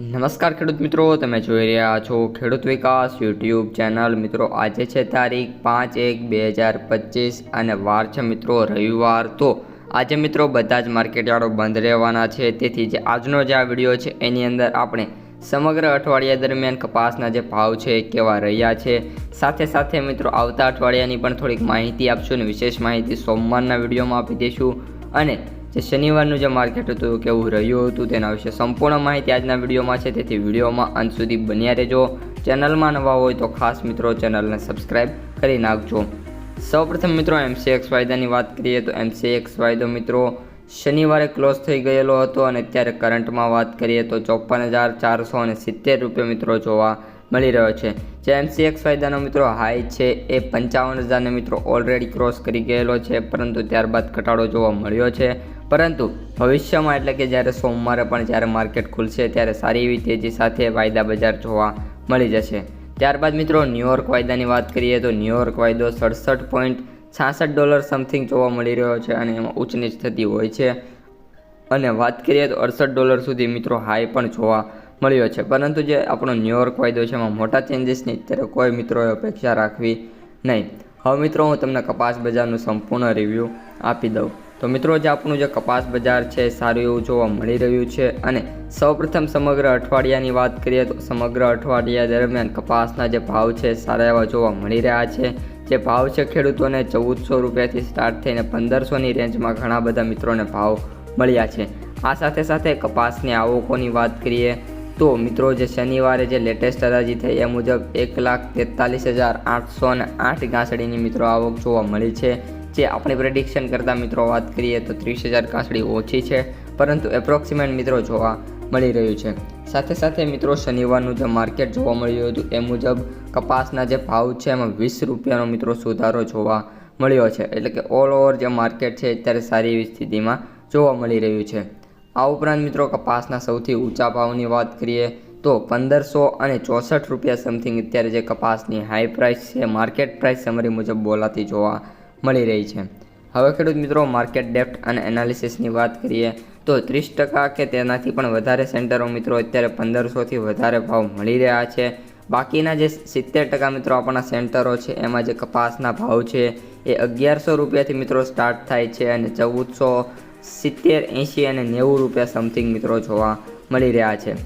નમસ્કાર ખેડૂત મિત્રો, તમે જોઈ રહ્યા છો ખેડૂત વિકાસ યુટ્યુબ ચેનલ. મિત્રો, આજે છે તારીખ પાંચ એક બે હજાર પચીસ અને વાર છે મિત્રો રવિવાર. તો આજે મિત્રો બધા જ માર્કેટયાર્ડો બંધ રહેવાના છે. તેથી જે આજનો જે આ વીડિયો છે, એની અંદર આપણે સમગ્ર અઠવાડિયા દરમિયાન કપાસના જે ભાવ છે કેવા રહ્યા છે. સાથે સાથે મિત્રો, આવતા અઠવાડિયાની પણ થોડીક માહિતી આપશું અને વિશેષ માહિતી સોમવારના વિડીયોમાં આપી દઈશું. અને જે શનિવારનું જે માર્કેટ હતું, કેવું રહ્યું હતું, તેના વિશે સંપૂર્ણ માહિતી આજના વિડીયોમાં છે. તેથી વિડીયોમાં અંત સુધી બન્યા રહેજો. ચેનલમાં નવા હોય તો ખાસ મિત્રો ચેનલને સબસ્ક્રાઈબ કરી નાખજો. સૌપ્રથમ મિત્રો એમસીએક્સ વાયદાની વાત કરીએ તો એમસીએક્સ વાયદો મિત્રો શનિવારે ક્લોઝ થઈ ગયેલો હતો અને અત્યારે કરંટમાં વાત કરીએ તો ચોપન હજાર ચારસો અને સિત્તેર રૂપિયા મિત્રો જોવા મળી રહ્યો છે. જે એમસીએક્સ ફાયદાનો મિત્રો હાઈ છે, એ પંચાવન હજારને મિત્રો ઓલરેડી ક્રોસ કરી ગયેલો છે, પરંતુ ત્યારબાદ ઘટાડો જોવા મળ્યો છે. પરંતુ ભવિષ્યમાં એટલે કે જ્યારે સોમવારે પણ જ્યારે માર્કેટ ખુલશે ત્યારે સારી એવી તેજી સાથે વાયદા બજાર જોવા મળી જશે. ત્યારબાદ મિત્રો ન્યુયોર્ક વાયદાની વાત કરીએ તો ન્યુયોર્ક વાયદો સડસઠ પોઈન્ટ છાસઠ ડોલર સમથિંગ જોવા મળી રહ્યો છે અને એમાં ઊંચ નીચ થતી હોય છે. અને વાત કરીએ તો અડસઠ ડોલર સુધી મિત્રો હાઈ પણ જોવા મળ્યો છે. પરંતુ જે આપણો ન્યુયોર્ક વાયદો છે એમાં મોટા ચેન્જીસની અત્યારે કોઈ મિત્રોએ અપેક્ષા રાખવી નહીં. હવે મિત્રો હું તમને કપાસ બજારનું સંપૂર્ણ રિવ્યૂ આપી દઉં. તો મિત્રો જે આપણું જે કપાસ બજાર છે, સારું એવું જોવા મળી રહ્યું છે અને સૌપ્રથમ સમગ્ર અઠવાડિયાની વાત કરીએ તો સમગ્ર અઠવાડિયા દરમિયાન કપાસના જે ભાવ છે, સારા એવા જોવા મળી રહ્યા છે. જે ભાવ છે, ખેડૂતોને ચૌદસો રૂપિયાથી સ્ટાર્ટ થઈને પંદરસોની રેન્જમાં ઘણા બધા મિત્રોને ભાવ મળ્યા છે. આ સાથે સાથે કપાસની આવકોની વાત કરીએ તો મિત્રો, જે શનિવારે જે લેટેસ્ટ હરાજી થઈ, એ મુજબ એક લાખ તેતાલીસ હજાર આઠસો આઠ ઘાસડીની મિત્રો આવક જોવા મળી છે. જે આપણે પ્રેડિક્શન કરતાં મિત્રો વાત કરીએ તો ત્રીસ હજાર કાસડી ઓછી છે, પરંતુ એપ્રોક્સિમેટ મિત્રો જોવા મળી રહ્યું છે. સાથે સાથે મિત્રો શનિવારનું જે માર્કેટ જોવા મળ્યું હતું, એ મુજબ કપાસના જે ભાવ છે, એમાં વીસ રૂપિયાનો મિત્રો સુધારો જોવા મળ્યો છે. એટલે કે ઓલ ઓવર જે માર્કેટ છે અત્યારે સારી એવી સ્થિતિમાં જોવા મળી રહ્યું છે. આ ઉપરાંત મિત્રો કપાસના સૌથી ઊંચા ભાવની વાત કરીએ તો પંદરસો અને ચોસઠ રૂપિયા સમથિંગ અત્યારે જે કપાસની હાઈ પ્રાઇસ છે માર્કેટ પ્રાઇસ સમરી મુજબ બોલાતી જોવા મળી રહી છે. હવે ખેડૂત મિત્રો માર્કેટ ડેપ્ટ અને એનાલિસિસની વાત કરીએ તો ત્રીસ ટકા કે તેનાથી પણ વધારે સેન્ટરો મિત્રો અત્યારે પંદરસોથી વધારે ભાવ મળી રહ્યા છે. બાકીના જે સિત્તેર ટકા મિત્રો આપણા સેન્ટરો છે, એમાં જે કપાસના ભાવ છે, એ અગિયારસો રૂપિયાથી મિત્રો સ્ટાર્ટ થાય છે અને ચૌદસો સિત્તેર, એંશી અને નેવું રૂપિયા સમથિંગ મિત્રો જોવા મળી રહ્યા છે.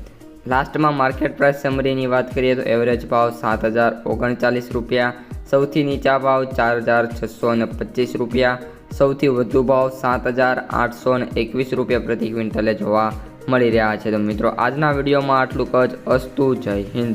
લાસ્ટમાં માર્કેટ પ્રાઇસ સમરીની વાત કરીએ તો એવરેજ ભાવ સાત હજાર ઓગણચાલીસ રૂપિયા, સૌથી નીચા ભાવ ચાર હજાર છસો અને પચીસ રૂપિયા, સૌથી વધુ ભાવ સાત હજાર આઠસો અને એકવીસ રૂપિયા પ્રતિ ક્વિન્ટલે જોવા મળી રહ્યા છે. તો મિત્રો, આજના વિડીયોમાં આટલું જ. અસ્તુ, જય હિન્દ.